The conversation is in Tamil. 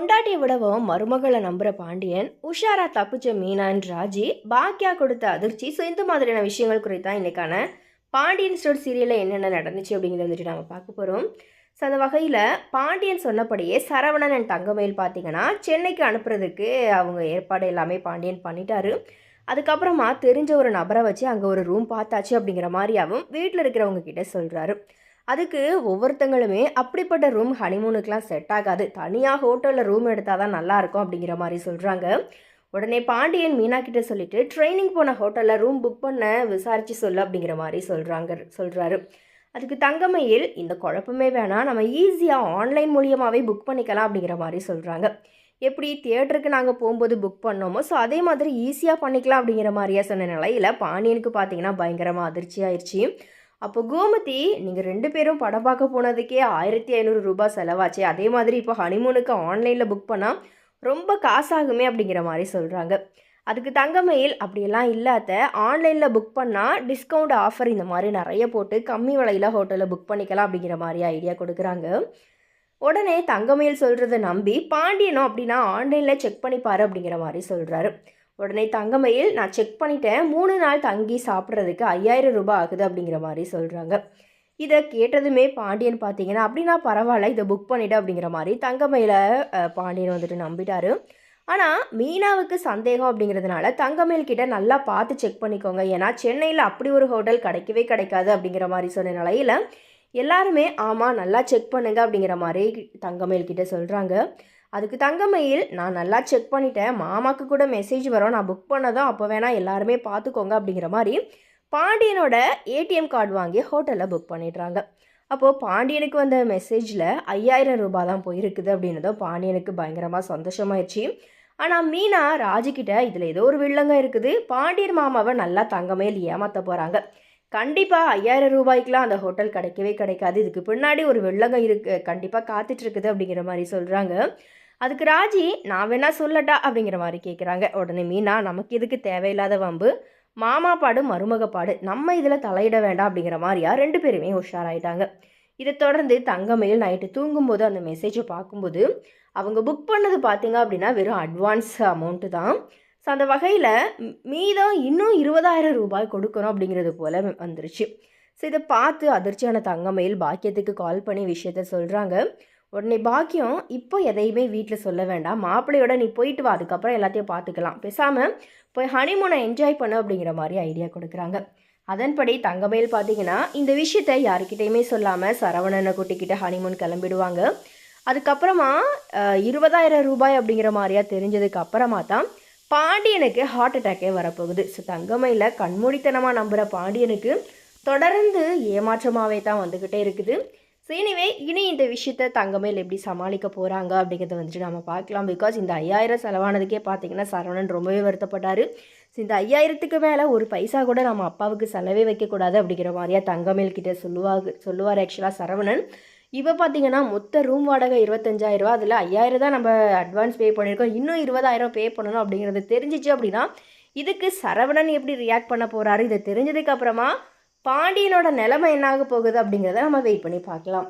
பொண்டாட்டியை விடவும் மருமகளை நம்புகிற பாண்டியன் உஷாரா தப்பிச்ச மீனான் ராஜி பாக்கியா கொடுத்த அதிர்ச்சி ஸோ இந்த மாதிரியான விஷயங்கள் குறித்து தான் பாண்டியன் ஸ்டோர் சீரியலில் என்னென்ன நடந்துச்சு அப்படிங்கிறத வந்துட்டு நம்ம பார்க்க போகிறோம் ஸோ அந்த வகையில் பாண்டியன் சொன்னபடியே சரவணன் அண்ட் தங்கமயில் பார்த்தீங்கன்னா சென்னைக்கு அனுப்புறதுக்கு அவங்க ஏற்பாடு எல்லாமே பாண்டியன் பண்ணிட்டாரு. அதுக்கப்புறமா தெரிஞ்ச ஒரு நபரை வச்சு அங்கே ஒரு ரூம் பார்த்தாச்சு அப்படிங்கிற மாதிரியாகவும் வீட்டில் இருக்கிறவங்க கிட்ட சொல்கிறாரு அதுக்கு ஒவ்வொருத்தங்களுமே அப்படிப்பட்ட ரூம் ஹனிமூனுக்கெலாம் செட் ஆகாது. தனியாக ஹோட்டலில் ரூம் எடுத்தால் தான் நல்லாயிருக்கும் அப்படிங்கிற மாதிரி சொல்கிறாங்க உடனே பாண்டியன் மீனா கிட்ட சொல்லிட்டு ட்ரைனிங் போன ஹோட்டலில் ரூம் புக் பண்ண விசாரித்து சொல்லு அப்படிங்கிற மாதிரி சொல்கிறாங்க சொல்கிறாரு அதுக்கு தங்கமையில் இந்த குழப்பமே வேணாம். நம்ம ஈஸியாக ஆன்லைன் மூலியமாகவே புக் பண்ணிக்கலாம் அப்படிங்கிற மாதிரி சொல்கிறாங்க எப்படி தியேட்டருக்கு நாங்கள் போகும்போது புக் பண்ணோமோ ஸோ அதே மாதிரி ஈஸியாக பண்ணிக்கலாம் அப்படிங்கிற மாதிரியா சொன்ன நிலையில் பாண்டியனுக்கு பார்த்தீங்கன்னா பயங்கரமாக அதிர்ச்சி ஆயிடுச்சு அப்போ கோமதி நீங்கள் ரெண்டு பேரும் படம் பார்க்க போனதுக்கே ஆயிரத்தி ஐநூறு ரூபாய் செலவாச்சு. அதே மாதிரி இப்போ ஹனிமூனுக்கு ஆன்லைனில் புக் பண்ணால் ரொம்ப காசாகுமே அப்படிங்கிற மாதிரி சொல்கிறாங்க அதுக்கு தங்கமயில் அப்படியெல்லாம் இல்லாத ஆன்லைனில் புக் பண்ணால் டிஸ்கவுண்ட் ஆஃபர் இந்த மாதிரி நிறைய போட்டு கம்மி விலையில் ஹோட்டலில் புக் பண்ணிக்கலாம் அப்படிங்கிற மாதிரி ஐடியா கொடுக்குறாங்க. உடனே தங்கமயில் சொல்கிறத நம்பி பாண்டியனும் அப்படின்னா ஆன்லைனில் செக் பண்ணிப்பார் அப்படிங்கிற மாதிரி சொல்கிறாரு உடனே தங்கமயில் நான் செக் பண்ணிட்டேன். மூணு நாள் தங்கி சாப்பிட்றதுக்கு ஐயாயிரம் ரூபாய் ஆகுது அப்படிங்கிற மாதிரி சொல்கிறாங்க இதை கேட்டதுமே பாண்டியன் பார்த்தீங்கன்னா அப்படின்னா பரவாயில்ல இதை புக் பண்ணிவிடு அப்படிங்கிற மாதிரி தங்கமயில பாண்டியன் வந்துட்டு நம்பிட்டாரு. ஆனால் மீனாவுக்கு சந்தேகம் அப்படிங்கிறதுனால தங்கமயில் கிட்ட நல்லா பார்த்து செக் பண்ணிக்கோங்க. ஏன்னா சென்னையில் அப்படி ஒரு ஹோட்டல் கிடைக்கவே கிடைக்காது அப்படிங்கிற மாதிரி சொன்ன நிலையில் எல்லாருமே ஆமாம் நல்லா செக் பண்ணுங்க அப்படிங்கிற மாதிரி தங்கமயில் கிட்ட சொல்கிறாங்க அதுக்கு தங்கமயில் நான் நல்லா செக் பண்ணிட்டேன். மாமாக்கு கூட மெசேஜ் வரும். நான் புக் பண்ணதும் அப்போ வேணால் எல்லாருமே பார்த்துக்கோங்க அப்படிங்கிற மாதிரி பாண்டியனோட ஏடிஎம் கார்டு வாங்கி ஹோட்டலில் புக் பண்ணிடுறாங்க. அப்போது பாண்டியனுக்கு வந்த மெசேஜில் ஐயாயிரம் ரூபாய் தான் போயிருக்குது அப்படின்னதும் பாண்டியனுக்கு பயங்கரமாக சந்தோஷமாயிடுச்சு ஆனால் மீனா ராஜுக்கிட்ட இதில் ஏதோ ஒரு வில்லங்க இருக்குது. பாண்டியன் மாமாவை நல்லா தங்கமையில் ஏமாற்ற போகிறாங்க கண்டிப்பாக ஐயாயிரம் ரூபாய்க்குலாம் அந்த ஹோட்டல் கிடைக்கவே கிடைக்காது. இதுக்கு பின்னாடி ஒரு வெள்ளகம் இருக்கு. கண்டிப்பாக காத்துட்ருக்குது அப்படிங்கிற மாதிரி சொல்கிறாங்க அதுக்கு ராஜி நான் வேணா சொல்லட்டா அப்படிங்கிற மாதிரி கேட்குறாங்க உடனே மீனா நமக்கு இதுக்கு தேவையில்லாத வம்பு? மாமா பாடு மருமக பாடு. நம்ம இதில் தலையிட வேண்டாம் அப்படிங்கிற மாதிரியா? ரெண்டு பேருமே உஷாராயிட்டாங்க. இதை தொடர்ந்து தங்கமயில் நைட்டு தூங்கும்போது அந்த மெசேஜை பார்க்கும்போது அவங்க புக் பண்ணது பார்த்தீங்க அப்படின்னா வெறும் அட்வான்ஸ் அமௌண்ட்டு தான். ஸோ அந்த வகையில் மீதம் இன்னும் இருபதாயிரம் ரூபாய் கொடுக்கணும் அப்படிங்கிறது போல் வந்துருச்சு. ஸோ இதை பார்த்து அதிர்ச்சியான தங்கமயில் பாக்கியத்துக்கு கால் பண்ணி விஷயத்த சொல்கிறாங்க உடனே பாக்கியம் இப்போ எதையுமே வீட்டில் சொல்ல வேண்டாம். மாப்பிள்ளையோட நீ போயிட்டு வா. அதுக்கப்புறம் எல்லாத்தையும் பார்த்துக்கலாம். பேசாமல் போய் ஹனிமூனை என்ஜாய் பண்ண அப்படிங்கிற மாதிரி ஐடியா கொடுக்குறாங்க. அதன்படி தங்கமயில் பார்த்தீங்கன்னா இந்த விஷயத்த யாருக்கிட்டையுமே சொல்லாமல் சரவணனை கூட்டிக்கிட்டு ஹனிமூன் கிளம்பிடுவாங்க. அதுக்கப்புறமா இருபதாயிரம் ரூபாய் அப்படிங்கிற மாதிரியா தெரிஞ்சதுக்கு அப்புறமா தான் பாண்டியனுக்கு ஹார்ட் அட்டாக்கே வரப்போகுது. ஸோ தங்கமையில் கண்மூடித்தனமாக நம்புகிற பாண்டியனுக்கு தொடர்ந்து ஏமாற்றமாகவே தான் வந்துக்கிட்டே இருக்குது. ஸோ எனிவே இனி இந்த விஷயத்த தங்கமேல் எப்படி சமாளிக்க போகிறாங்க அப்படிங்கிறத வந்துட்டு நம்ம பார்க்கலாம். பிகாஸ் இந்த ஐயாயிரம் செலவானதுக்கே பார்த்தீங்கன்னா சரவணன் ரொம்பவே வருத்தப்பட்டார். ஸோ இந்த ஐயாயிரத்துக்கு மேலே ஒரு பைசா கூட நம்ம அப்பாவுக்கு செலவே வைக்கக்கூடாது அப்படிங்கிற மாதிரியாக தங்கமேல் கிட்டே சொல்லுவாங்க சொல்லுவார் ஆக்சுவலாக சரவணன். இப்போ பார்த்தீங்கன்னா மொத்த ரூம் வாடகை இருபத்தஞ்சாயிரரூவா அதில் ஐயாயிரம் தான் நம்ம அட்வான்ஸ் பே பண்ணியிருக்கோம். இன்னும் இருபதாயிரம் பே பண்ணணும் அப்படிங்கிறது தெரிஞ்சிச்சு அப்படின்னா இதுக்கு சரவணன் எப்படி ரியாக்ட் பண்ண போகிறாரு இதை தெரிஞ்சதுக்கப்புறமா பாண்டியனோட நிலைமை என்னாக போகுது அப்படிங்கிறத நம்ம வெயிட் பண்ணி பார்க்கலாம்.